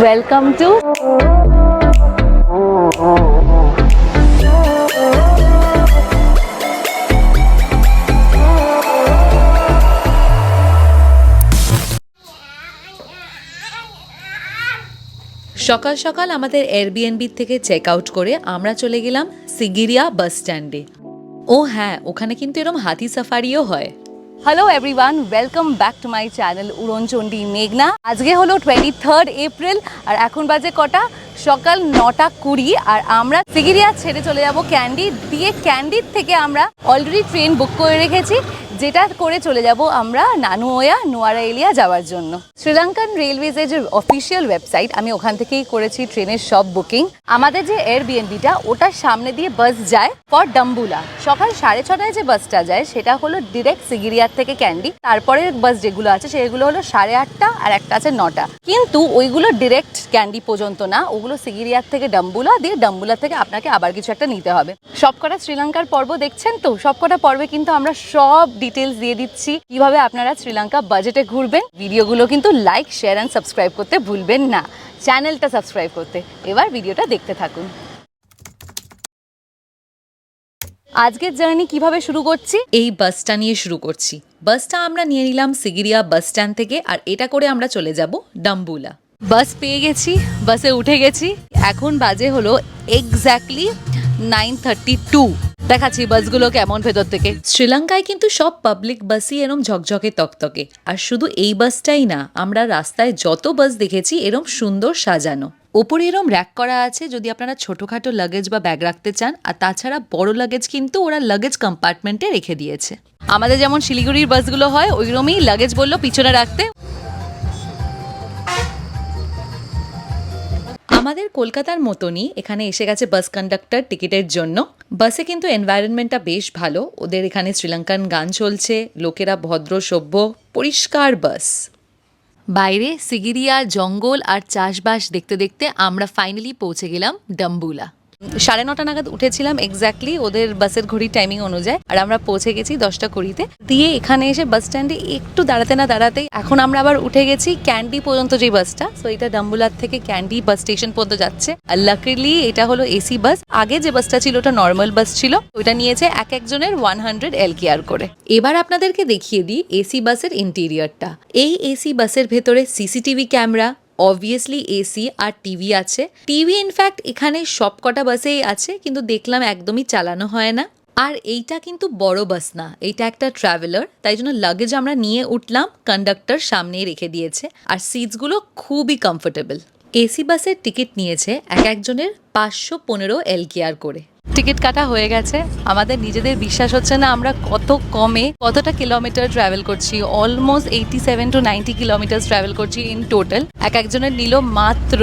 Welcome to সকাল সকাল আমাদের এয়ারবিএনবি থেকে চেক আউট করে আমরা চলে গেলাম সিগিরিয়া বাস স্ট্যান্ডে। ও হ্যাঁ ওখানে কিন্তু এরম হাতি সাফারিও হয়। Hello everyone welcome back to my channel Uronchondi মেঘনা আজকে হলো টোয়েন্টি থার্ড এপ্রিল আর এখন বাজে কটা? সকাল নটা কুড়ি, আর আমরা সিগিরিয়া ছেড়ে চলে যাব ক্যান্ডি দিয়ে ক্যান্ডির থেকে আমরা অলরেডি ট্রেন বুক করে রেখেছি। যেটা করে চলে যাব আমরা নানুওয়া নোয়ারা এলিয়া যাওয়ার জন্য। শ্রীলঙ্কান রেলওয়েজের যে অফিসিয়াল ওয়েবসাইট আমি ওখান থেকেই করেছি ট্রেনের সব বুকিং আমাদের যে এয়ারবিএনবিটা ওটার সামনে দিয়ে বাস যায় ফর ডাম্বুলা সকাল সাড়ে ছটায় যে বাসটা যায়, সেটা হলো ডিরেক্ট সিগিরিয়ার থেকে ক্যান্ডি তারপরে বাস যেগুলো আছে, সেগুলো হলো সাড়ে আটটা আর একটা আছে নটা। কিন্তু ওইগুলো ডিরেক্ট ক্যান্ডি পর্যন্ত না, ওগুলো সিগিরিয়ার থেকে ডাম্বুলা দিয়ে ডাম্বুলা থেকে আপনাকে আবার কিছু একটা নিতে হবে। সবকটা শ্রীলঙ্কার পর্ব দেখছেন তো? সবকটা পর্বে কিন্তু আমরা সব ডিটেলস দিয়ে দিচ্ছি। কীভাবে আপনারা শ্রীলঙ্কা বাজেটে ঘুরবেন? ভিডিওগুলো কিন্তু লাইক শেয়ার অ্যান্ড সাবস্ক্রাইব করতে ভুলবেন না। চ্যানেলটা সাবস্ক্রাইব করতে। এবার ভিডিওটা দেখতে থাকুন। আজকের জার্নি কীভাবে শুরু করছি? এই বাসটা নিয়ে শুরু করছি। বাসটা আমরা নিয়ে নিলাম সিগিরিয়া বাস স্ট্যান্ড থেকে আর এটা করে আমরা চলে যাব ডাম্বুলা। বাস পেয়ে গেছি বাসে উঠে গেছি। এখন বাজে হলো এক্স্যাক্টলি নাইন থার্টি টু দেখাচ্ছি বাসগুলো কেমন ভেতর থেকে। শ্রীলঙ্কায় কিন্তু সব পাবলিক বাসই এরম ঝকঝকে তকতকে। আর শুধু এই বাসটাই না আমরা রাস্তায় যত বাস দেখেছি এরম সুন্দর সাজানো। ওপরে এরম র্যাক করা আছে যদি আপনারা ছোটোখাটো লাগেজ বা ব্যাগ রাখতে চান আর তাছাড়া বড় লাগেজ কিন্তু ওরা লাগেজ কম্পার্টমেন্টে রেখে দিয়েছে। আমাদের যেমন শিলিগুড়ির বাসগুলো হয় ওইরমই লাগেজ বলল পিছনে রাখতে। আমাদের কলকাতার মতনই এখানে এসে গেছে বাস কন্ডাক্টর টিকিটের জন্য। বাসে কিন্তু এনভায়রনমেন্টটা বেশ ভালো। ওদের এখানে শ্রীলঙ্কান গান চলছে, লোকেরা ভদ্র, সভ্য, পরিষ্কার বাস বাইরে সিগিরিয়া, জঙ্গল আর চাষবাস দেখতে দেখতে আমরা ফাইনালি পৌঁছে গেলাম ডাম্বুলা। সাড়ে নটা নাগাদ উঠেছিলাম এক্স্যাক্টলি ওদের বাসের ঘড়ি টাইমিং অনুযায়ী। আর আমরা পৌঁছে গেছি দশটা কুড়িতে। দিয়ে এখানে এসে বাস স্ট্যান্ডে একটু দাঁড়াতে না দাঁড়াতেই এখন আমরা আবার উঠে গেছি ক্যান্ডি পর্যন্ত যে বাসটা সো এটা ডাম্বুলার থেকে ক্যান্ডি বাস স্টেশন পর্যন্ত যাচ্ছে। আর লাকিলি এটা হলো এসি বাস আগে যে বাসটা ছিল ওটা নর্মাল বাস ছিল, ওইটা নিয়েছে এক একজনের ওয়ান হান্ড্রেড এল কেয়ার করে। এবার আপনাদেরকে দেখিয়ে দিই এসি বাসের ইন্টেরিয়রটা এই এসি বাসের ভেতরে সিসিটিভি ক্যামেরা অবভিয়াসলি এসি আর টিভি আছে। টিভি ইনফ্যাক্ট এখানে সবকটা বাসেই আছে, কিন্তু দেখলাম একদমই চালানো হয় না। আর এইটা কিন্তু বড় বাস না, এইটা একটা ট্রাভেলার তাই জন্য লাগেজ আমরা নিয়ে উঠলাম কন্ডাক্টর সামনেই রেখে দিয়েছে। আর সিটসগুলো খুবই কমফোর্টেবল এসি বাসের টিকিট নিয়েছে এক একজনের পাঁচশো পনেরো এল কেয়ার করে। টিকিট কাটা হয়ে গেছে। আমাদের নিজেদের বিশ্বাস হচ্ছে না আমরা কত কমে কতটা কিলোমিটার ট্রাভেল করছি। Almost eighty seven to ninety kilometre travel করছি ইন টোটাল এক একজনের নিল মাত্র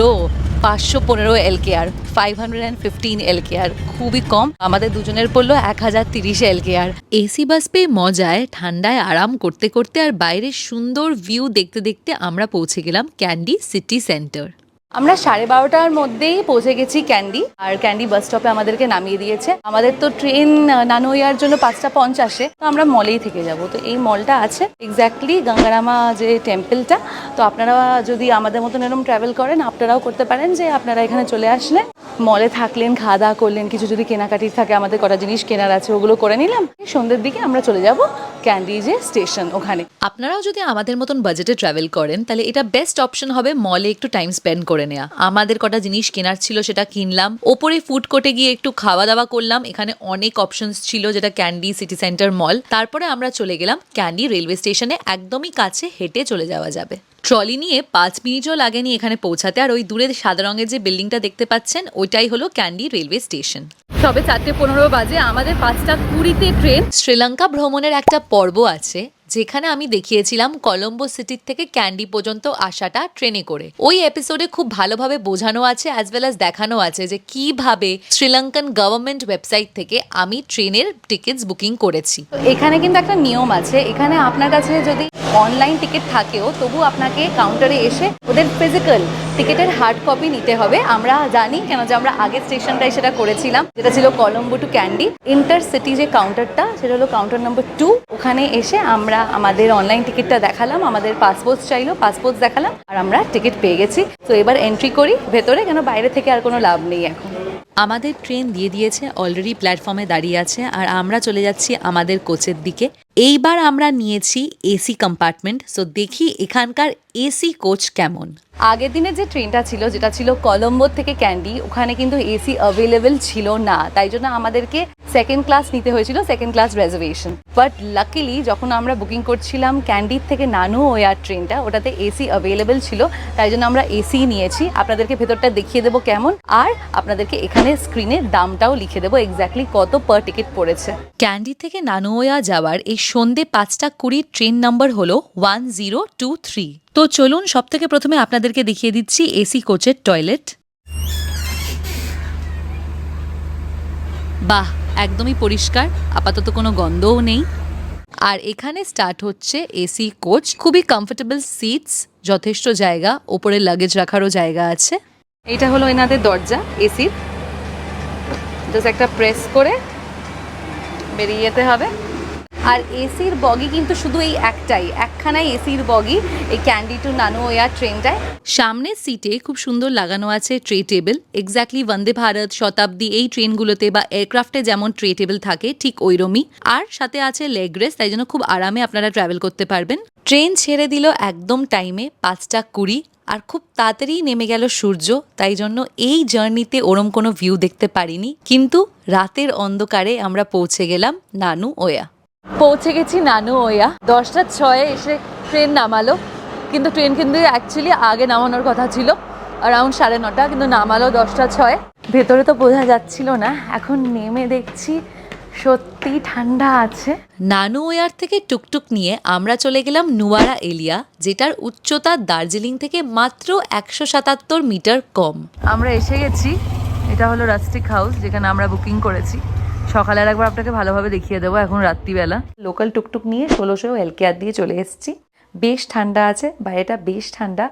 পাঁচশো পনেরো L KR five hundred and fifteen L KR খুবই কম। আমাদের দুজনের পড়ল এক হাজার তিরিশ এল কেয়ার এসি বাস পেয়ে মজায়, ঠান্ডায় আরাম করতে করতে আর বাইরের সুন্দর ভিউ দেখতে দেখতে আমরা পৌঁছে গেলাম ক্যান্ডি সিটি সেন্টার আমরা সাড়ে বারোটার মধ্যেই পৌঁছে গেছি ক্যান্ডি, আর ক্যান্ডি বাস স্টপে আমাদেরকে নামিয়ে দিয়েছে। আমাদের তো ট্রেন নানোয়ার জন্য পাঁচটা পঞ্চাশে, তো আমরা মলেই থেকে যাব। তো এই মলটা আছে এক্স্যাক্টলি গঙ্গারামা যে টেম্পলটা তো আপনারা যদি আমাদের মতন এরকম ট্রাভেল করেন, আপনারাও করতে পারেন যে আপনারা এখানে চলে আসলে মলে থাকলেন, খাওয়া দাওয়া করলেন, কিছু যদি কেনাকাটির থাকে, আমাদের কটা জিনিস কেনার আছে, ওগুলো করে নিলাম। সন্ধ্যের দিকে আমরা চলে যাব ক্যান্ডি যে স্টেশন ওখানে। আপনারাও যদি আমাদের মতন বাজেটে ট্রাভেল করেন, তাহলে এটা বেস্ট অপশন হবে মলে একটু টাইম স্পেন্ড করে নেওয়া আমাদের কটা জিনিস কেনার ছিল সেটা কিনলাম। ওপরে ফুড কোর্টে গিয়ে একটু খাওয়া দাওয়া করলাম। এখানে অনেক অপশনস ছিল যেটা ক্যান্ডি সিটি সেন্টার মল তারপরে আমরা চলে গেলাম ক্যান্ডি রেলওয়ে স্টেশনে একদমই কাছে হেঁটে চলে যাওয়া যাবে। ট্রলি নিয়ে পাঁচ মিনিটও লাগেনি এখানে পৌঁছাতে। আর ওই দূরে সাদা রঙের যে বিল্ডিংটা দেখতে পাচ্ছেন, ওইটাই হলো ক্যান্ডি রেলওয়ে স্টেশন সবে চারটে পনেরো বাজে আমাদের পাঁচটা কুড়িতে ট্রেন শ্রীলঙ্কা ভ্রমণের একটা পর্ব আছে। যেখানে আমি দেখিয়েছিলাম কলম্বো সিটির থেকে ক্যান্ডি পর্যন্ত আসাটা ট্রেনে করে। ওই এপিসোডে খুব ভালোভাবে বোঝানো আছে অ্যাজ ওয়েল অ্যাজ দেখানো আছে যে কীভাবে শ্রীলঙ্কান গভর্নমেন্ট ওয়েবসাইট থেকে আমি ট্রেনের টিকিটস বুকিং করেছি। এখানে কিন্তু একটা নিয়ম আছে, এখানে আপনার কাছে যদি অনলাইন টিকিট থাকেও তবু আপনাকে কাউন্টারে এসে ওদের ফিজিক্যাল টিকিটের হার্ড কপি নিতে হবে। আমরা জানি কেন যে আমরা আগের স্টেশনটাই সেটা করেছিলাম, যেটা ছিল Colombo to Kandy. Inter city যে কাউন্টারটা সেটা হলো কাউন্টার নম্বর টু ওখানে এসে আমরা আমাদের অনলাইন টিকিটটা দেখালাম, আমাদের পাসপোর্ট চাইলো পাসপোর্ট দেখালাম, আর আমরা টিকিট পেয়ে গেছি। তো এবার এন্ট্রি করি, ভেতরে কেন বাইরে থেকে আর কোনো লাভ নেই এখন। আমাদের ট্রেন দিয়ে দিয়েছে অলরেডি প্ল্যাটফর্মে দাঁড়িয়ে আছে, আর আমরা চলে যাচ্ছি আমাদের কোচের দিকে। এইবার আমরা নিয়েছি এসি কম্পার্টমেন্ট সো দেখি এখানকার এসি কোচ কেমন। আগের দিনের যে ট্রেনটা ছিল যেটা ছিল কলম্বো থেকে ক্যান্ডি ওখানে কিন্তু এসি অ্যাভেলেবেল ছিল না তাই জন্য আমাদেরকে সেকেন্ড ক্লাস নিতে হয়েছিল second class reservation but luckily যখন আমরা বুকিং করছিলাম ক্যান্ডির থেকে নানু ওয়ার ট্রেনটা ওটাতে এসি অ্যাভেলেবেল ছিল তাই জন্য আমরা এসি নিয়েছি। আপনাদেরকে ভেতরটা দেখিয়ে দেবো কেমন আর আপনাদেরকে এখানে স্ক্রিনে দামটাও লিখে দেবো এক্স্যাক্টলি কত পার টিকিট পড়েছে। ক্যান্ডি থেকে নানোয়া যাওয়ার এই সন্ধে পাঁচটা কুড়ির ট্রেন নম্বর হলো ওয়ান জিরো টু থ্রি। তো চলুন সব থেকে প্রথমে আপনাদেরকে দেখিয়ে দিচ্ছি এসি কোচের টয়লেট। বাহ, একদমই পরিষ্কার, আপাতত কোনো গন্ধও নেই। আর এখানে স্টার্ট হচ্ছে এসি কোচ, খুবই কমফোর্টেবল সিটস যথেষ্ট জায়গা, ওপরে লাগেজ রাখারও জায়গা আছে। এটা হলো এনাদের দরজা এসির জাস্ট একটা প্রেস করে বেরিয়ে যেতে হবে। আর এসির বগি কিন্তু শুধু এই একটাই। একখানাই এসির বগি, এই ক্যান্ডি টু নানু এয়ার ট্রেনটায়। সামনের সিটে খুব সুন্দর লাগানো আছে tray table exactly Vande Bharat Shatabdi এই ট্রেনগুলোতে বা এয়ারক্রাফটে যেমন ট্রে টেবিল থাকে, ঠিক ওইরমই আর সাথে আছে লেগ রেস্ট তাই জন্য খুব আরামে আপনারা ট্রাভেল করতে পারবেন। ট্রেন ছেড়ে দিল একদম টাইমে পাঁচটা কুড়ি, আর খুব তাড়াতাড়ি নেমে গেল সূর্য। তাই জন্য এই জার্নিতে ওরম কোনো ভিউ দেখতে পারিনি। কিন্তু রাতের অন্ধকারে আমরা পৌঁছে গেলাম নানু ওয়া। পৌঁছে গেছি নানু ওয়া দশটা ছয়ে এসে ট্রেন নামালো। কিন্তু ট্রেন কিন্তু অ্যাকচুয়ালি আগে নামানোর কথা ছিল। অ্যারাউন্ড সাড়ে নটা কিন্তু নামালো দশটা ছয়। ভেতরে তো বোঝা যাচ্ছিল না। এখন নেমে দেখছি সত্যি ঠান্ডা আছে। নানু ওয়ার থেকে টুকটুক নিয়ে আমরা চলে গেলাম নুয়ারা এলিয়া যেটার উচ্চতা দার্জিলিং থেকে মাত্র একশো সাতাত্তর মিটার কম। আমরা এসে গেছি। এটা হলো রাস্টিক হাউস যেখানে আমরা বুকিং করেছি। সকালে আর একবার আপনাকে ভালোভাবে দেখিয়ে দেবো এখন রাত্রিবেলা। লোকাল টুকটুক নিয়ে ষোলোশো এলকেয়ার দিয়ে চলে এসেছি। বেশ ঠান্ডা আছে, বাইরেটা বেশ ঠান্ডা।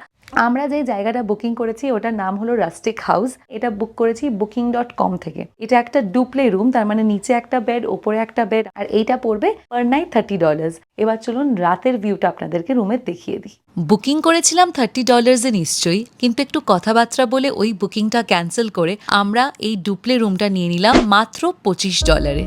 আমরা যে জায়গাটা বুকিং করেছি, ওটার নাম হলো রাস্টিক হাউস এটা বুক করেছি বুকিং ডট কম থেকে। এটা একটা ডুপ্লে রুম তার মানে নিচে একটা বেড ওপরে একটা বেড আর এইটা পড়বে পার নাইট থার্টি ডলার্স এবার চলুন রাতের ভিউটা আপনাদেরকে রুমের দেখিয়ে দিই। বুকিং করেছিলাম থার্টি ডলার্সে নিশ্চয়ই, কিন্তু একটু কথাবার্তা বলে ওই বুকিংটা ক্যান্সেল করে আমরা এই ডুপ্লে রুমটা নিয়ে নিলাম মাত্র পঁচিশ ডলারে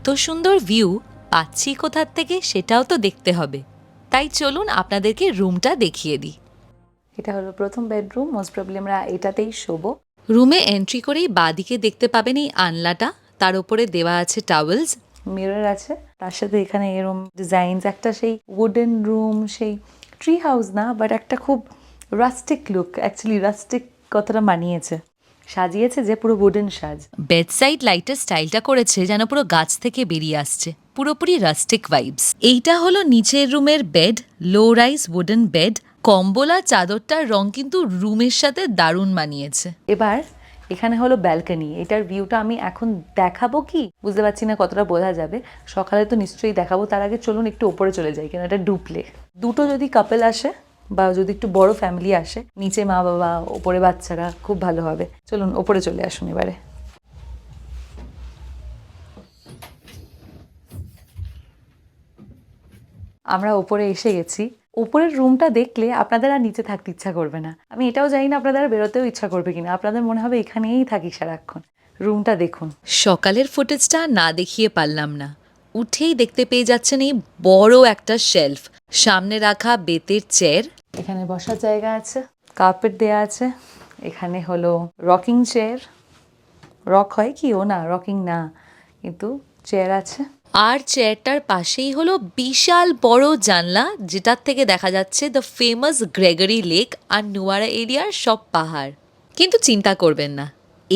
এত সুন্দর ভিউ পাচ্ছি কোথার থেকে সেটাও তো দেখতে হবে। তাই চলুন আপনাদেরকে রুমটা দেখিয়ে দিই। এটা হলো প্রথম বেডরুম মোস্ট প্রবলি আমরা এটাতেই শোবো। রুমে এন্ট্রি করেই বাদিকে দেখতে পাবেন এই আনলাটা তার উপরে দেওয়া আছে টাওয়েলস মিরর আছে তার সাথে এখানে এরম ডিজাইনস একটা সেই উডেন রুম সেই ট্রি হাউস না বাট একটা খুব রাস্টিক লুক অ্যাকচুয়ালি রাস্টিক কথাটা মানিয়েছে। সাজিয়েছে যে পুরো উডেন সাজ। বেডসাইড লাইটের স্টাইলটা করেছে যেন পুরো গাছ থেকে বেরিয়ে আসছে। পুরোপুরি রাস্টিক ভাইবস এইটা হলো নিচের রুমের bed low rise wooden bed কম্বলা চাদরটার রং কিন্তু রুমের সাথে দারুণ মানিয়েছে। এবার এখানে হলো ব্যালকনি এটার ভিউটা আমি এখন দেখাবো কি? বুঝতে পারছি না কতটা বোঝা যাবে। সকালে তো নিশ্চয়ই দেখাবো তার আগে চলুন একটু ওপরে চলে যাই কেন এটা ডুপ্লে দুটো যদি কাপেল আসে বা যদি একটু বড় ফ্যামিলি আসে, নিচে মা বাবা, ওপরে বাচ্চারা, খুব ভালো হবে। চলুন, ওপরে চলে আসুন এবারে। আমরা ওপরে এসে গেছি। উপরের রুমটা দেখলে আপনাদের আর নিচে থাকতে ইচ্ছা করবে না। আমি এটাও জানি না আপনাদের আর বেরোতেও ইচ্ছা করবে কিনা। আপনাদের মনে হবে এখানেই থাকি সারাক্ষণ। রুমটা দেখুন। সকালের ফুটেজটা না দেখিয়ে পারলাম না। উঠেই দেখতে পেয়ে যাচ্ছেন এই বড় একটা শেলফ সামনে রাখা বেতের চেয়ার এখানে বসার জায়গা আছে কার্পেট দেয়া আছে, এখানে হলো রকিং চেয়ার রক হয় কি? ও না রকিং না, কিন্তু চেয়ার আছে। আর চেয়ারটার পাশেই হলো বিশাল বড় জানলা, যেটার থেকে দেখা যাচ্ছে দ্য ফেমাস গ্রেগরি লেক আর নুয়ারা এরিয়ার সব পাহাড়। কিন্তু চিন্তা করবেন না।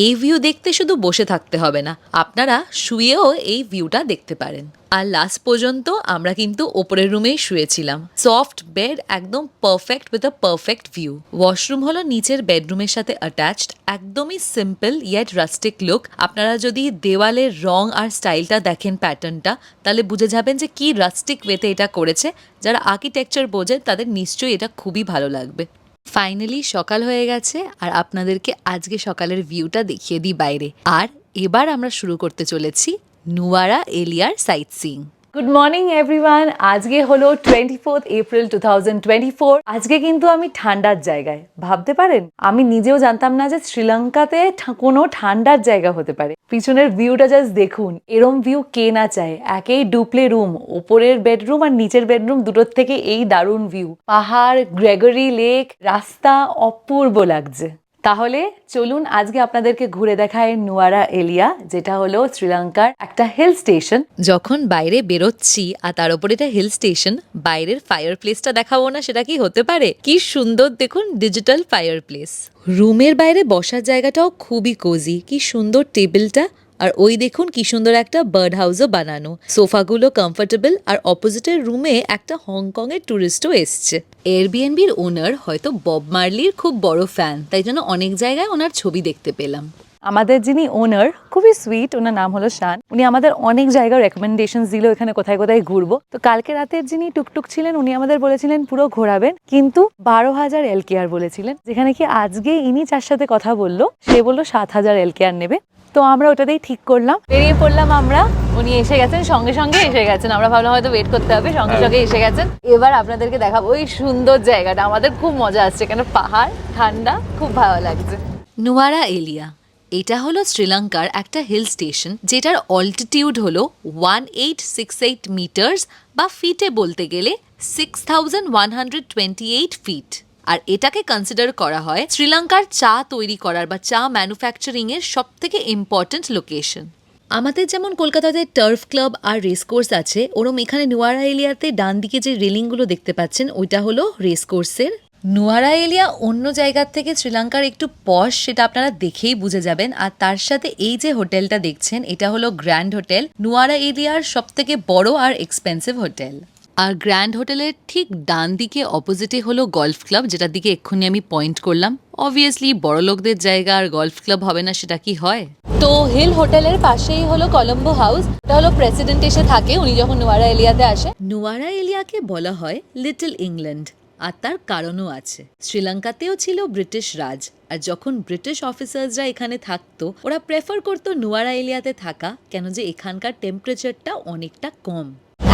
এই ভিউ দেখতে শুধু বসে থাকতে হবে না, আপনারা শুয়েও এই ভিউটা দেখতে পারেন। আর লাস্ট পর্যন্ত আমরা কিন্তু ওপরের রুমেই শুয়েছিলাম। সফট বেড একদম perfect with a perfect view washroom হলো নিচের বেডরুমের সাথে অ্যাটাচড একদমই সিম্পল ইয়েট রাস্টিক লুক আপনারা যদি দেওয়ালের রং আর স্টাইলটা দেখেন প্যাটার্নটা তাহলে বুঝে যাবেন যে কি রাস্টিক ওয়েতে এটা করেছে। যারা আর্কিটেকচার বোঝে, তাদের নিশ্চয়ই এটা খুবই ভালো লাগবে। ফাইনালি সকাল হয়ে গেছে, আর আপনাদেরকে আজকে সকালের ভিউটা দেখিয়ে দিই বাইরে। আর এবার আমরা শুরু করতে চলেছি নুয়ারা এলিয়ার sightseeing good morning everyone আজকে হলো twenty fourth April two thousand twenty four আজকে কিন্তু আমি ঠান্ডার জায়গায়। ভাবতে পারেন? আমি নিজেও জানতাম না যে শ্রীলঙ্কাতে কোনো ঠান্ডার জায়গা হতে পারে। পিছনের ভিউটা জাস্ট দেখুন। এরম ভিউ কে না চায়? একেই ডুপ্লে রুম ওপরের বেডরুম আর নিচের বেডরুম দুটোর থেকে এই দারুণ ভিউ পাহাড় গ্রেগরি লেক রাস্তা অপূর্ব লাগছে। তাহলে চলুন আজকে আপনাদেরকে ঘুরে দেখায় নুয়ারা এলিয়া, যেটা হলো শ্রীলঙ্কার একটা হিল স্টেশন যখন বাইরে বেরোচ্ছি আর তার উপর এটা হিল স্টেশন বাইরের ফায়ার প্লেসটা দেখাবো না, সেটা কি হতে পারে? কি সুন্দর, দেখুন ডিজিটাল ফায়ার প্লেস রুমের বাইরে বসার জায়গাটাও খুবই কোজি কি সুন্দর টেবিলটা আর ওই দেখুন কি সুন্দর একটা বার্ড হাউসও বানানো। সোফাগুলো কমফোর্টেবল আর অপোজিটের রুমে একটা হংকং এর টুরিস্টও এসছে। এয়ারবিএনবির ওনার হয়তো বব মার্লির খুব বড় ফ্যান তাই জন্য অনেক জায়গায় ওনার ছবি দেখতে পেলাম। আমাদের যিনি ওনার খুবই সুইট ওনার নাম হলো শান। উনি আমাদের অনেক জায়গার রেকমেন্ডেশন দিল, এখানে কোথায় কোথায় ঘুরবো। তো কালকে রাতের যিনি টুকটুক ছিলেন, উনি আমাদের বলেছিলেন পুরো ঘোরাবেন। কিন্তু বারো হাজার এলকেআর বলেছিলেন, যেখানে কি আজকে ইনি যার সাথে কথা বলল, সে বলল সাত হাজার এলকেআর নেবে। তো আমরা ওটাতেই ঠিক করলাম। বেরিয়ে পড়লাম আমরা। উনি এসে গেছেন সঙ্গে সঙ্গে এসে গেছেন। আমরা ভাবলাম হয়তো ওয়েট করতে হবে সঙ্গে সঙ্গে এসে গেছেন। এবার আপনাদেরকে দেখাবো ওই সুন্দর জায়গাটা। আমাদের খুব মজা আসছে। কেন? পাহাড় ঠান্ডা খুব ভালো লাগছে। নুয়ারা এলিয়া এটা হলো শ্রীলঙ্কার একটা হিল স্টেশন যেটার অল্টিটিউড হলো one eight six eight metres বা ফিটে বলতে গেলে six thousand one hundred twenty eight feet আর এটাকে কনসিডার করা হয় শ্রীলঙ্কার চা তৈরি করার বা চা ম্যানুফ্যাকচারিং এর সব থেকে ইম্পর্ট্যান্ট লোকেশন আমাদের যেমন কলকাতাতে টার্ফ ক্লাব আর রেস কোর্স আছে, ওরম এখানে নোয়ারা এলিয়াতে ডান দিকে যে রেলিংগুলো দেখতে পাচ্ছেন, ওইটা হলো রেস কোর্সের নুয়ারা এলিয়া অন্য জায়গার থেকে শ্রীলঙ্কার একটু পশ সেটা আপনারা দেখেই বুঝে যাবেন। আর তার সাথে এই যে হোটেলটা দেখছেন, এটা হলো গ্র্যান্ড হোটেল নোয়ারা এলিয়ার সব থেকে বড় আর এক্সপেন্সিভ হোটেল আর গ্র্যান্ড হোটেলের ঠিক ডান দিকে অপোজিটে হলো গলফ ক্লাব যেটার দিকে এক্ষুনি আমি পয়েন্ট করলাম। অবভিয়াসলি বড় লোকদের জায়গা আর গলফ ক্লাব হবে না, সেটা কি হয়? তো হিল হোটেলের পাশেই হলো কলম্বো হাউস এটা হলো প্রেসিডেন্ট এসে থাকে, উনি যখন নোয়ারা এলিয়াতে আসে। নোয়ারা এলিয়াকে বলা হয় লিটল ইংল্যান্ড আর তার কারণও আছে। শ্রীলঙ্কাতেও ছিল ব্রিটিশ রাজ, আর যখন ব্রিটিশ অফিসার্সরা এখানে থাকতো, ওরা প্রেফার করতো নোয়ারা এলিয়াতে থাকা, কেন যে এখানকার টেম্পারেচারটা অনেকটা কম।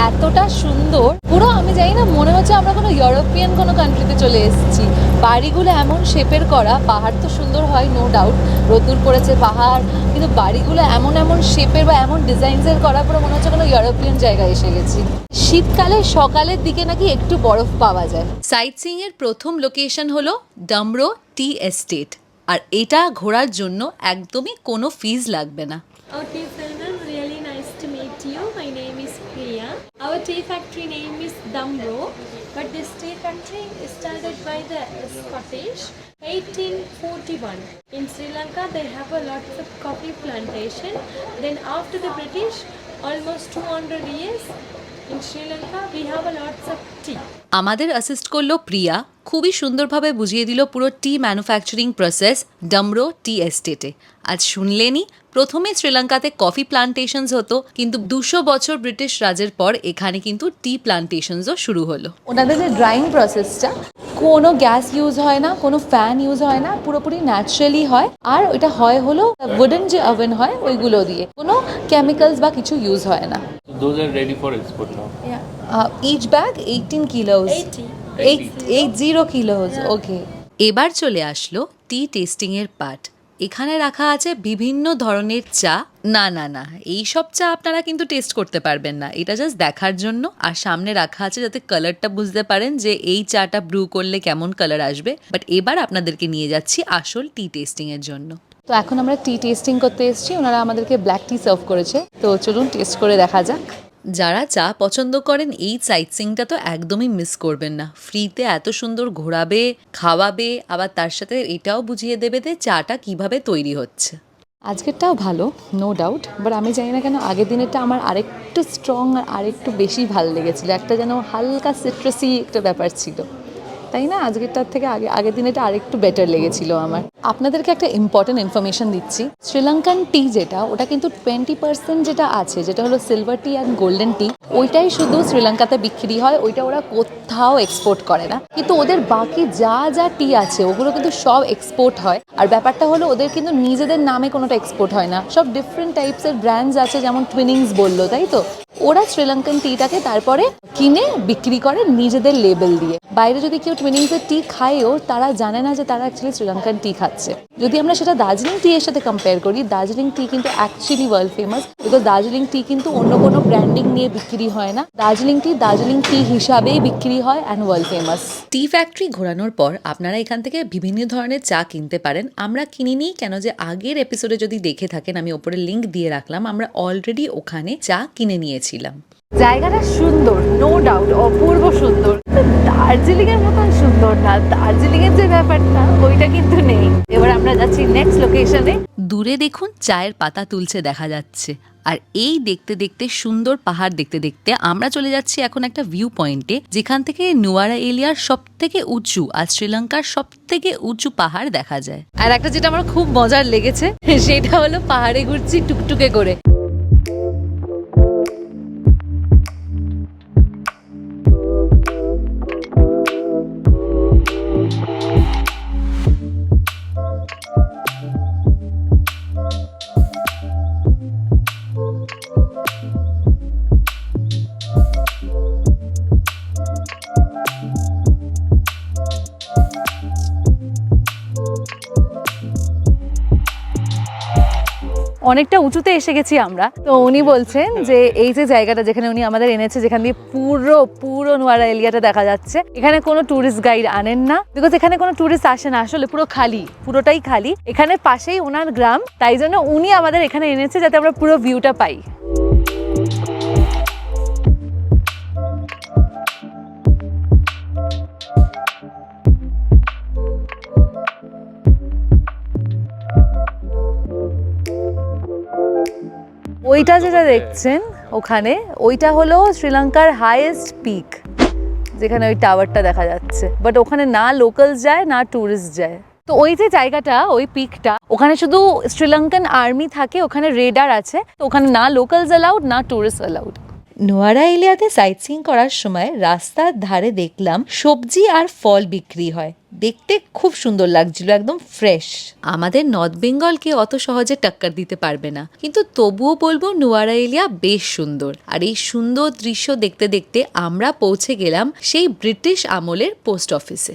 এতটা সুন্দর। পুরো আমি জানি না মনে হচ্ছে আমরা কোনো ইউরোপিয়ান কোনো কান্ট্রিতে চলে এসেছি। বাড়িগুলো এমন শেপের করা পাহাড় তো সুন্দর হয় নো ডাউট রোদ্দুর পড়েছে পাহাড় কিন্তু বাড়িগুলো এমন এমন শেপের বা এমন ডিজাইনসের করা পুরো মনে হচ্ছে কোনো ইউরোপিয়ান জায়গায় এসে গেছি। শীতকালে সকালের দিকে নাকি একটু বরফ পাওয়া যায়। সাইট সিং এর প্রথম লোকেশন হলো ডামরো টি এস্টেট আর এটা ঘোরার জন্য একদমই কোনো ফিজ লাগবে না। Our tea factory name is Damro, but this tea factory is started by the Scottish 1841. In Sri Lanka, they have a lot of coffee plantation. Then after the British, almost 200 years, in Sri Lanka, we have a lots of tea. আমাদের assist করল প্রিয়া। খুবই সুন্দরভাবে বুঝিয়ে দিল পুরো tea manufacturing process Damro tea এস্টেটে আজ শুনলেনই প্রথমে শ্রীলঙ্কাতে কফি প্লান্টেশনস হতো কিন্তু দুশো বছর ব্রিটিশ রাজের পর এখানে কিন্তু টি প্লান্টেশনসও শুরু হলো। ওনাদের যে ড্রাইং প্রসেসটা কোনো গ্যাস ইউজ হয় না কোনো ফ্যান ইউজ হয় না পুরোপুরি ন্যাচারালি হয়। আর ওটা হয় হলো উডেন যে ওভেন হয় ওইগুলো দিয়ে। কোনো কেমিক্যালস বা কিছু ইউজ হয় না। Are ready for export now. Each bag eighteen 80. Eight eight zero kilos okay এবার চলে আসলো টি টেস্টিং এর পার্ট এখানে রাখা আছে বিভিন্ন ধরনের চা। না না না এই সব চা আপনারা কিন্তু টেস্ট করতে পারবেন না। এটা জাস্ট দেখার জন্য। আর সামনে রাখা আছে যাতে কালারটা বুঝতে পারেন যে এই চাটা ব্রু করলে কেমন কালার আসবে। বাট এবার আপনাদেরকে নিয়ে যাচ্ছি আসল টি টেস্টিং এর জন্য। তো এখন আমরা টি টেস্টিং করতে এসেছি। ওনারা আমাদেরকে ব্ল্যাক টি সার্ভ করেছে। তো চলুন টেস্ট করে দেখা যাক। যারা চা পছন্দ করেন, এই সাইট সিংটা তো একদমই মিস করবেন না। ফ্রিতে এত সুন্দর ঘোরাবে, খাওয়াবে, আবার তার সাথে এটাও বুঝিয়ে দেবে যে চাটা কীভাবে তৈরি হচ্ছে। আজকেরটাও ভালো নো ডাউট বাট আমি জানি না কেন আগের দিনেরটা আমার আরেকটু স্ট্রং আর আরেকটু বেশি ভালো লেগেছিলো। একটা যেন হালকা সিট্রাসি একটা ব্যাপার ছিল। তাই না? আজকেরটার থেকে আগে, আগের দিন এটা আরেকটু বেটার লেগেছিল আমার। আপনাদেরকে একটা ইম্পর্টেন্ট ইনফরমেশন দিচ্ছি। শ্রীলঙ্কান টি যেটা, ওটা কিন্তু টোয়েন্টি পার্সেন্ট যেটা আছে, যেটা হলো silver tea and golden tea ওইটাই শুধু শ্রীলঙ্কাতে বিক্রি হয়, ওইটা ওরা কোথাও এক্সপোর্ট করে না। কিন্তু ওদের বাকি যা যা টি আছে, ওগুলো কিন্তু সব এক্সপোর্ট হয়। আর ব্যাপারটা হলো, ওদের কিন্তু নিজেদের নামে কোনোটা এক্সপোর্ট হয় না। সব ডিফারেন্ট টাইপসের ব্র্যান্ডস আছে, যেমন টুইনিংস বলল, তাই তো? ওরা শ্রীলঙ্কান টিটাকে তারপরে কিনে বিক্রি করে নিজেদের লেবেল দিয়ে। বাইরে যদি কেউ টুইনিংসের টি খায়ও, তারা জানে না যে তারা অ্যাকচুয়ালি শ্রীলঙ্কান টি খাচ্ছে। যদি আমরা সেটা দার্জিলিং টি এর সাথে কম্পেয়ার করি, দার্জিলিং টি কিন্তু actually world famous because Darjeeling tea কিন্তু অন্য কোনো ব্র্যান্ডিং নিয়ে বিক্রি হয় না। দার্জিলিং টি দার্জিলিং টি হিসাবেই বিক্রি হয় and world famous tea factory ঘোরানোর পর আপনারা এখান থেকে বিভিন্ন ধরনের চা কিনতে পারেন। আমরা কিনিনি কেন যে আগের এপিসোডে যদি দেখে থাকেন, আমি ওপরে লিঙ্ক দিয়ে রাখলাম, আমরা অলরেডি ওখানে চা কিনে নিয়েছিলাম। জায়গাটা সুন্দর নো ডাউট অপূর্ব সুন্দর। দার্জিলিং এর মতন সুন্দর না দার্জিলিং এর যে ব্যাপারটা ওইটা কিন্তু নেই। এবার আমরা যাচ্ছি নেক্সট লোকেশনে দূরে দেখুন চায়ের পাতা তুলছে দেখা যাচ্ছে। আর এই দেখতে দেখতে সুন্দর পাহাড় দেখতে দেখতে আমরা চলে যাচ্ছি এখন একটা ভিউ পয়েন্টে যেখান থেকে নুয়ারা এলিয়ার সব থেকে উঁচু আর শ্রীলঙ্কার সব থেকে উঁচু পাহাড় দেখা যায়। আর একটা যেটা আমার খুব মজার লেগেছে সেটা হলো পাহাড়ে ঘুরছি টুকটুকে করে। অনেকটা উঁচুতে এসে গেছি আমরা। তো উনি বলছেন যে এই যে জায়গাটা যেখানে উনি আমাদের এনেছে যেখান দিয়ে পুরো পুরো নোয়ারা এরিয়াটা দেখা যাচ্ছে এখানে কোনো ট্যুরিস্ট গাইড আনেন না। বিকজ এখানে কোনো ট্যুরিস্ট আসে না আসলে পুরো খালি পুরোটাই খালি। এখানে পাশেই ওনার গ্রাম তাই জন্য উনি আমাদের এখানে এনেছে যাতে আমরা পুরো ভিউটা পাই। ওইটা যেটা দেখছেন ওখানে ওইটা হলো শ্রীলঙ্কার হাইয়েস্ট পিক যেখানে ওই টাওয়ারটা দেখা যাচ্ছে। বাট ওখানে না লোকালস যায় না ট্যুরিস্ট যায়। তো ওই যে জায়গাটা ওই পিকটা ওখানে শুধু শ্রীলঙ্কান আর্মি থাকে ওখানে রেডার আছে। তো ওখানে না লোকালস অ্যালাউড না ট্যুরিস্ট অ্যালাউড নোয়ারা এলিয়াতে সাইট সিং করার সময় রাস্তার ধারে দেখলাম সবজি আর ফল বিক্রি হয়। দেখতে খুব সুন্দর লাগছিল, একদম ফ্রেশ আমাদের নর্থ বেঙ্গলকে অত সহজে টক্কর দিতে পারবে না। কিন্তু তবুও বলব নোয়ারা এলিয়া বেশ সুন্দর। আর এই সুন্দর দৃশ্য দেখতে দেখতে আমরা পৌঁছে গেলাম সেই ব্রিটিশ আমলের পোস্ট অফিসে।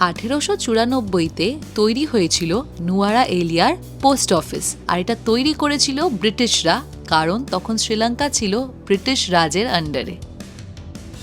আঠেরোশো চুরানব্বইতে তৈরি হয়েছিল নুয়ারা এলিয়ার পোস্ট অফিস। আর এটা তৈরি করেছিল ব্রিটিশরা, কারণ তখন শ্রীলঙ্কা ছিল ব্রিটিশ রাজের আন্ডারে।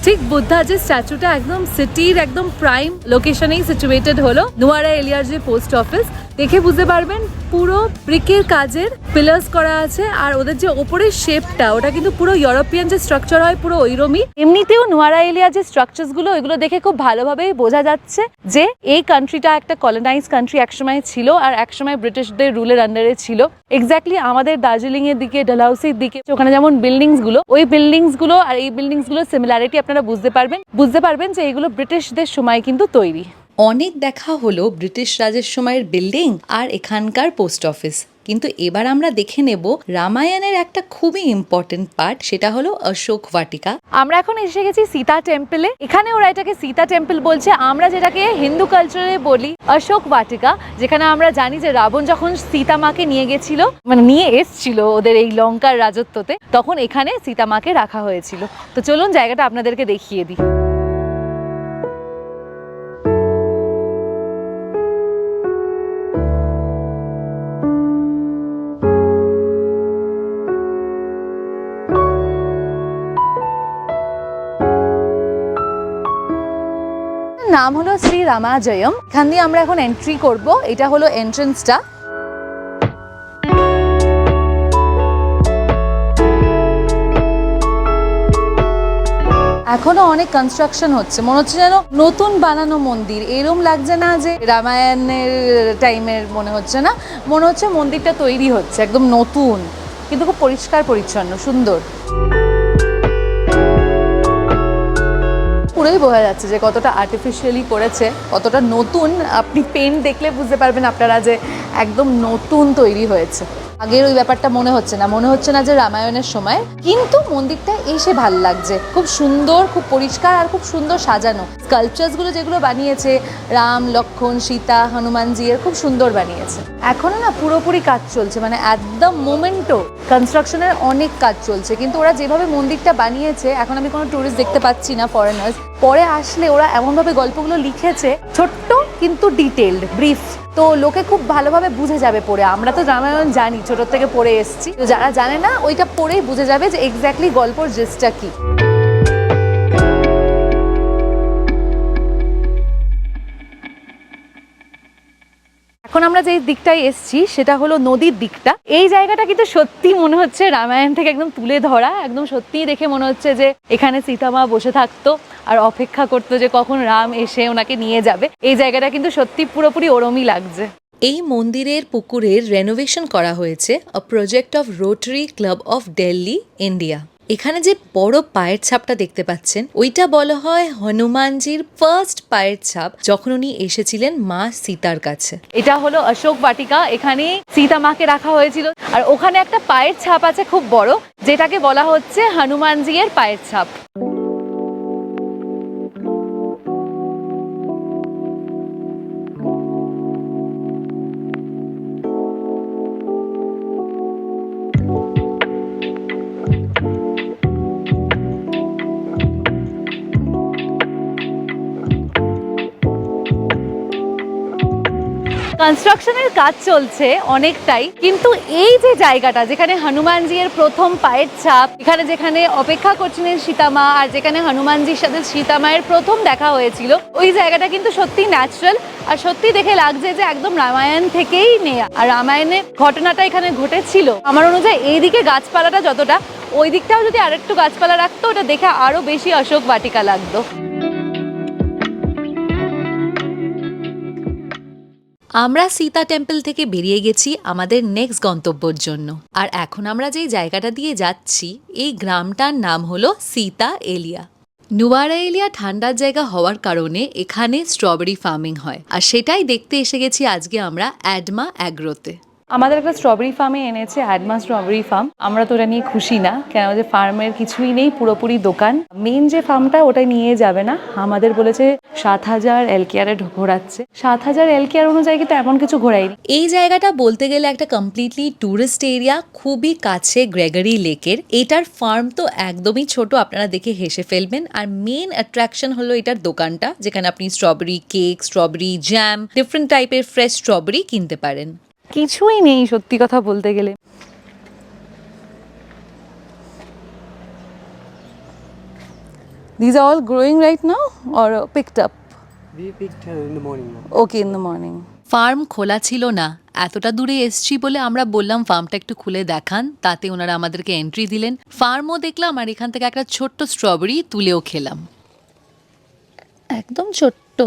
ঠিক বুদ্ধা, যে স্ট্যাচুটা একদম সিটির একদম প্রাইম লোকেশনেই সিচুয়েটেড হলো নোয়ারা এলিয়ার যে পোস্ট অফিস দেখে বুঝতে পারবেন, পুরো ব্রিকের কাজের পিলার্স করা আছে আর ওদের যে ওপরের শেপটা ওটা কিন্তু পুরো ইউরোপিয়ান যে স্ট্রাকচার হয়, পুরো ওইরমই এমনিতেও নোয়ারা এলিয়া যে স্ট্রাকচার্সগুলো, ওইগুলো দেখে খুব ভালোভাবেই বোঝা যাচ্ছে যে এই কান্ট্রিটা একটা কলোনাইজ কান্ট্রি একসময় ছিল আর একসময় ব্রিটিশদের রুলের আন্ডারে ছিল। এক্স্যাক্টলি আমাদের দার্জিলিং এর দিকে ডালহাউসির দিকে, ওখানে যেমন বিল্ডিংসগুলো, ওই বিল্ডিংসগুলো আর এই বিল্ডিংসগুলো সিমিলারিটি আপনারা বুঝতে পারবেন। বুঝতে পারবেন যে এইগুলো ব্রিটিশদের সময় কিন্তু তৈরি। অনেক দেখা হলো ব্রিটিশ রাজের সময়ের বিল্ডিং আর এখানকার পোস্ট অফিস কিন্তু এবার আমরা দেখে নেব রামায়ণের একটা খুবই ইম্পর্টেন্ট পার্ট সেটা হলো অশোক বাটিকা। আমরা এখন এসে গেছি সীতা টেম্পলে এখানে ওরা এটাকে সীতা টেম্পল বলছে। আমরা যেটাকে হিন্দু কালচারে বলি অশোক বাটিকা, যেখানে আমরা জানি যে রাবণ যখন সীতা মাকে নিয়ে গেছিল মানে নিয়ে এসছিল ওদের এই লঙ্কার রাজত্বতে, তখন এখানে সীতা মাকে রাখা হয়েছিল। তো চলুন জায়গাটা আপনাদেরকে দেখিয়ে দিই। রামাজয়ম। এখান দিয়ে আমরা এখন এন্ট্রি করব। এটা হলো এন্ট্রেন্সটা এখনও অনেক কনস্ট্রাকশন হচ্ছে। মনে হচ্ছে যেন নতুন বানানো মন্দির। এরম লাগছে না যে রামায়ণের টাইমের মনে হচ্ছে না। মনে হচ্ছে মন্দিরটা তৈরি হচ্ছে, একদম নতুন, কিন্তু খুব পরিষ্কার পরিচ্ছন্ন সুন্দর। পুরোই বোঝা যাচ্ছে যে কতটা আর্টিফিশিয়ালি করেছে কতটা নতুন আপনি পেন দেখলে বুঝতে পারবেন আপনারা যে একদম নতুন তৈরি হয়েছে। আগের ওই ব্যাপারটা মনে হচ্ছে না, মনে হচ্ছে না যে রামায়ণের সময়, কিন্তু মন্দিরটা এসে ভালো লাগছে। খুব সুন্দর, খুব পরিষ্কার আর খুব সুন্দর সাজানো। স্কাল্পচার্সগুলো যেগুলো বানিয়েছে, রাম, লক্ষণ, সীতা হনুমানজি এর খুব সুন্দর বানিয়েছে। এখনও না পুরোপুরি কাজ চলছে মানে অ্যাট দ্য মোমেন্টও কনস্ট্রাকশনের অনেক কাজ চলছে, কিন্তু ওরা যেভাবে মন্দিরটা বানিয়েছে, এখন আমি কোনো ট্যুরিস্ট দেখতে পাচ্ছি না ফরেনার্স পরে আসলে ওরা এমনভাবে গল্পগুলো লিখেছে, ছোট্ট কিন্তু ডিটেলড ব্রিফ তো লোকে খুব ভালোভাবে বুঝে যাবে পড়ে। আমরা তো রামায়ণ জানি ছোটোর থেকে পড়ে এসছি। যারা জানে না, ওইটা পড়েই বুঝে যাবে যে এক্স্যাক্টলি গল্পর জেসটা কি। এখন আমরা যে দিকটায় এসছি, সেটা হলো নদীর দিকটা। এই জায়গাটা কিন্তু সত্যি মনে হচ্ছে রামায়ণ থেকে একদম তুলে ধরা, একদম সত্যিই দেখে মনে হচ্ছে যে এখানে সীতামা বসে থাকতো আর অপেক্ষা করতো যে কখন রাম এসে ওনাকে নিয়ে যাবে। এই জায়গাটা কিন্তু সত্যি পুরোপুরি ওরমই লাগছে। এই মন্দিরের পুকুরের রেনোভেশন করা হয়েছে a project of Rotary club of Delhi India এখানে যে বড় পায়ের ছাপটা দেখতে পাচ্ছেন, ওইটা বলা হয় হনুমানজির ফার্স্ট পায়ের ছাপ যখন উনি এসেছিলেন মা সীতার কাছে। এটা হলো অশোক বাটিকা, এখানে সীতা মাকে রাখা হয়েছিল। আর ওখানে একটা পায়ের ছাপ আছে খুব বড়, যেটাকে বলা হচ্ছে হনুমানজি এর পায়ের ছাপ। কনস্ট্রাকশনের কাজ চলছে অনেকটাই, কিন্তু এই যে জায়গাটা, যেখানে হনুমানজি এর প্রথম পায়ের ছাপ, এখানে যেখানে অপেক্ষা করছিলেন সীতামা আর যেখানে হনুমানজির সাথে সীতামায়ের প্রথম দেখা হয়েছিল, ওই জায়গাটা কিন্তু সত্যি ন্যাচারাল আর সত্যি দেখে লাগছে যে একদম রামায়ণ থেকেই নেয়া। আর রামায়ণের ঘটনাটা এখানে ঘটেছিল। আমার অনুযায়ী এইদিকে গাছপালাটা যতটা ওই দিকটাও যদি আরেকটু গাছপালা রাখতো, ওটা দেখে আরও বেশি অশোক বাটিকা লাগতো। আমরা সীতা টেম্পল থেকে বেরিয়ে গেছি আমাদের নেক্সট গন্তব্যর জন্য। আর এখন আমরা যেই জায়গাটা দিয়ে যাচ্ছি, এই গ্রামটার নাম হলো সীতা এলিয়া। নুয়ারা এলিয়া ঠান্ডার জায়গা হওয়ার কারণে এখানে স্ট্রবেরি ফার্মিং হয়। আর সেটাই দেখতে এসে গেছি আজকে আমরা অ্যাডমা অ্যাগ্রোতে। আমাদের একটা স্ট্রবেরি ফার্মে এনেছে অ্যাডমা স্ট্রবেরি ফার্ম আমরা তো ওটা নিয়ে খুশি না, কেন যে ফার্মের কিছুই নেই, পুরোপুরি দোকান। মেন যে ফার্মটা ওটা নিয়ে যাবে না। আমাদের বলেছে সাত হাজার এলকেয়ারে ঘোরাচ্ছে। সাত হাজার এলকেয়ার অনুযায়ী কিন্তু এমন কিছু ঘোরায়নি। এই জায়গাটা বলতে গেলে একটা কমপ্লিটলি ট্যুরিস্ট এরিয়া খুবই কাছে গ্রেগরি লেকের এটার ফার্ম তো একদমই ছোট, আপনারা দেখে হেসে ফেলবেন। আর মেন অ্যাট্রাকশন হলো এটার দোকানটা, যেখানে আপনি strawberry cake strawberry jam different টাইপের ফ্রেশ স্ট্রবেরি কিনতে পারেন। কিছুই নেই সত্যি কথা বলতে গেলে। These are all growing right now or picked up? We picked in the morning. Okay, in the morning. Farm খোলা ছিল না। এতটা দূরে এসছি বলে আমরা বললাম ফার্মটা একটু খুলে দেখান। তাতে ওনারা আমাদেরকে এন্ট্রি দিলেন। ফার্মও দেখলাম আর এখান থেকে একটা ছোট্ট স্ট্রবেরি তুলেও খেলাম। একদম ছোট্ট।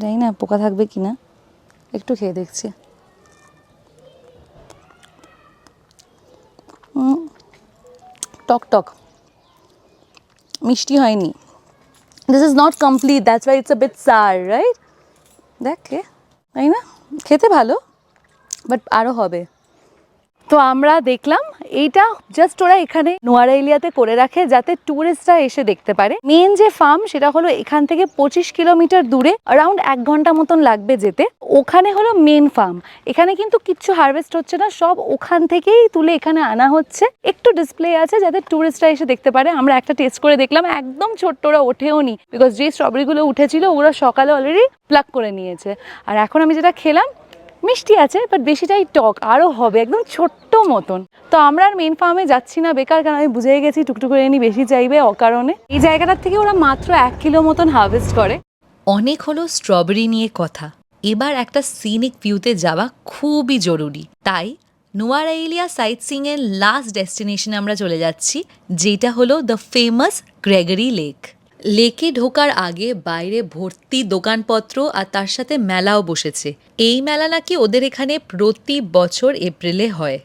জানি না পোকা থাকবে কি না একটু খেয়ে দেখছি। টক টক। মিষ্টি হয়নি। This is not complete that's why it's a bit sour right দেখ তাই না? খেতে ভালো বাট আরও হবে। তো আমরা দেখলাম এইটা জাস্ট ওরা এখানে নোয়ারা এলিয়াতে করে রাখে যাতে ট্যুরিস্টরা এসে দেখতে পারে। মেন যে ফার্ম সেটা হলো এখান থেকে পঁচিশ কিলোমিটার দূরে অ্যারাউন্ড এক ঘণ্টা মতন লাগবে যেতে। ওখানে হলো মেন ফার্ম এখানে কিন্তু কিচ্ছু হারভেস্ট হচ্ছে না, সব ওখান থেকেই তুলে এখানে আনা হচ্ছে। একটু ডিসপ্লে আছে যাতে ট্যুরিস্টরা এসে দেখতে পারে। আমরা একটা টেস্ট করে দেখলাম, একদম ছোট্ট ওরা ওঠেও নি। বিকজ যে স্ট্রবেরিগুলো উঠেছিল, ওরা সকালে অলরেডি প্লাক করে নিয়েছে। আর এখন আমি যেটা খেলাম মিষ্টি আছে বাট বেশিটাই টক, আরও হবে, একদম ছোট্ট মতন। তো আমরা আর মেন ফার্মে যাচ্ছি না, বেকার, কারণ আমি বুঝে গেছি, টুকটুক করে এনে বেশি চাইবে অকারণে। এই জায়গাটার থেকে ওরা মাত্র এক কিলো মতন হারভেস্ট করে। অনেক হলো স্ট্রবেরি নিয়ে কথা। এবার একটা সিনিক ভিউতে যাওয়া খুবই জরুরি। তাই নোয়ারাইলিয়া সাইট সিং এর লাস্ট ডেস্টিনেশনে আমরা চলে যাচ্ছি, যেটা হলো দ্য ফেমাস গ্রেগরি লেক লেকে ঢোকার আগে বাইরে ভর্তি দোকানপত্র আর তার সাথে মেলাও বসেছে। এই মেলা নাকি ওদের এখানে প্রতি বছর এপ্রিলে হয়।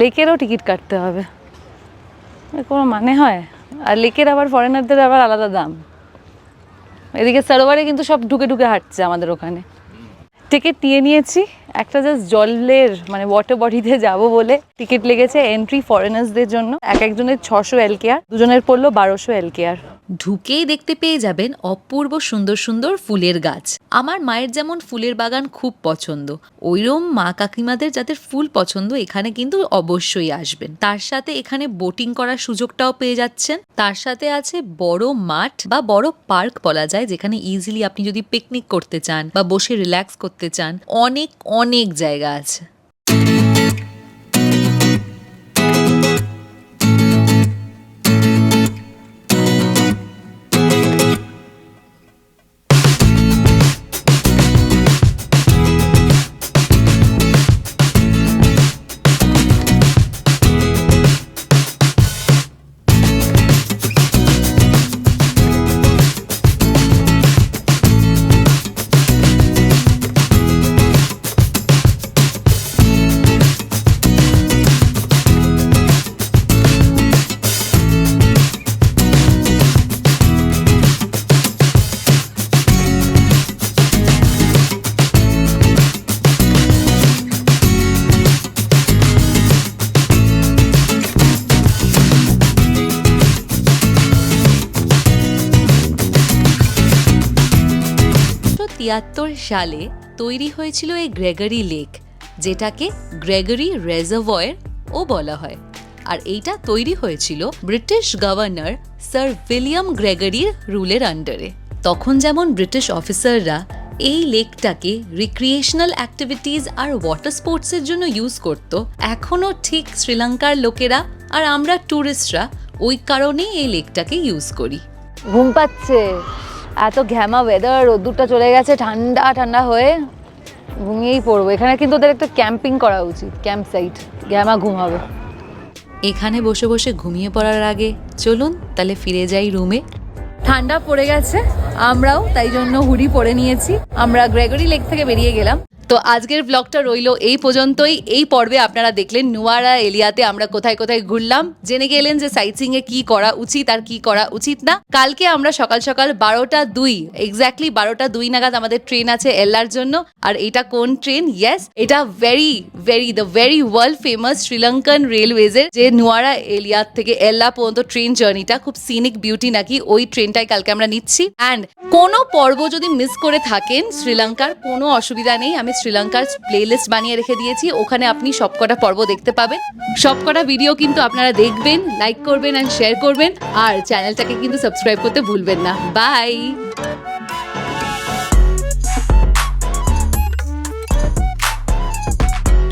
লেকেরও টিকিট কাটতে হবে। কোনো মানে হয়? আর লেকের আবার ফরেনারদের আবার আলাদা দাম। এদিকে সারোয়ারে কিন্তু সব ঢুকে ঢুকে হাঁটছে আমাদের ওখানে। টিকিট নিয়ে নিয়েছি। একটা জাস্ট জলের মানে ওয়াটার বডিতে যাব বলে টিকিট লেগেছে এন্ট্রি ফরেনার্সদের জন্য। এক একজনের ছশো এল কেয়ার দুজনের পড়ল বারোশো এল কেয়ার ঢুকেই দেখতে পেয়ে যাবেন অপূর্ব সুন্দর সুন্দর ফুলের গাছ। আমার মায়ের যেমন ফুলের বাগান খুব পছন্দ, ওইরম মা কাকিমাদের যাদের ফুল পছন্দ এখানে কিন্তু অবশ্যই আসবেন। তার সাথে এখানে বোটিং করার সুযোগটাও পেয়ে যাচ্ছেন। তার সাথে আছে বড় মাঠ বা বড় পার্ক বলা যায়, যেখানে ইজিলি আপনি যদি পিকনিক করতে চান বা বসে রিল্যাক্স করতে চান, অনেক অনেক জায়গা আছে। তিয়াত্তর সালে তৈরি হয়েছিল এই গ্রেগরি লেক, যেটাকে গ্রেগরি রেজার্ভয়ের ও বলা হয়। আর এইটা তৈরি হয়েছিল ব্রিটিশ গভর্নর স্যার উইলিয়াম গ্রেগরির রুলের আন্ডারে। তখন যেমন ব্রিটিশ অফিসাররা এই লেকটাকে রিক্রিয়েশনাল অ্যাক্টিভিটিস আর ওয়াটার স্পোর্টসের জন্য ইউজ করত, এখনও ঠিক শ্রীলঙ্কার লোকেরা আর আমরা ট্যুরিস্টরা ওই কারণেই এই লেকটাকে ইউজ করি। ঘুম পাচ্ছে। এত ঘ্যামা ওয়েদার রোদ্দুরটা চলে গেছে, ঠান্ডা ঠান্ডা হয়ে ঘুমিয়েই পড়ব। এখানে কিন্তু ওদের একটা ক্যাম্পিং করা উচিত ক্যাম্প সাইট ঘ্যামা ঘুম হবে। এখানে বসে বসে ঘুমিয়ে পড়ার আগে চলুন, তাহলে ফিরে যাই রুমে ঠান্ডা পড়ে গেছে, আমরাও, তাই জন্য হুডি পরে নিয়েছি। আমরা গ্রেগরি লেক থেকে বেরিয়ে গেলাম। তো আজকের ব্লগটা রইল এই পর্যন্তই। এই পর্বে আপনারা দেখলেন নুয়ারা এলিয়াতে আমরা কোথায় কোথায় ঘুরলাম। জেনে গেলেন যে সাইটসিং এ কি করা উচিত আর কি করা উচিত না। কালকে আমরা সকাল সকাল বারোটা দুই এক্স্যাক্টলি বারোটা দুই নাগাদ আমাদের ট্রেন আছে এল্লার জন্য। আর এটা কোন ট্রেন ইয়েস এটা very very the very world famous Sri Lankan রেলওয়েজের যে নুয়ারা এলিয়াত থেকে এল্লা পর্যন্ত ট্রেন জার্নিটা খুব সিনিক বিউটি নাকি ওই ট্রেনটাই কালকে আমরা নিচ্ছি। অ্যান্ড কোনো পর্ব যদি মিস করে থাকেন শ্রীলঙ্কার কোনো অসুবিধা নেই। আমি শ্রীলঙ্কার প্লেলিস্ট বানিয়ে রেখে দিয়েছি। ওখানে আপনি সবকটা পর্ব দেখতে পাবেন। সবকটা ভিডিও কিন্তু আপনারা দেখবেন লাইক করবেন অ্যান্ড শেয়ার করবেন। আর চ্যানেলটাকে কিন্তু সাবস্ক্রাইব করতে ভুলবেন না। বাই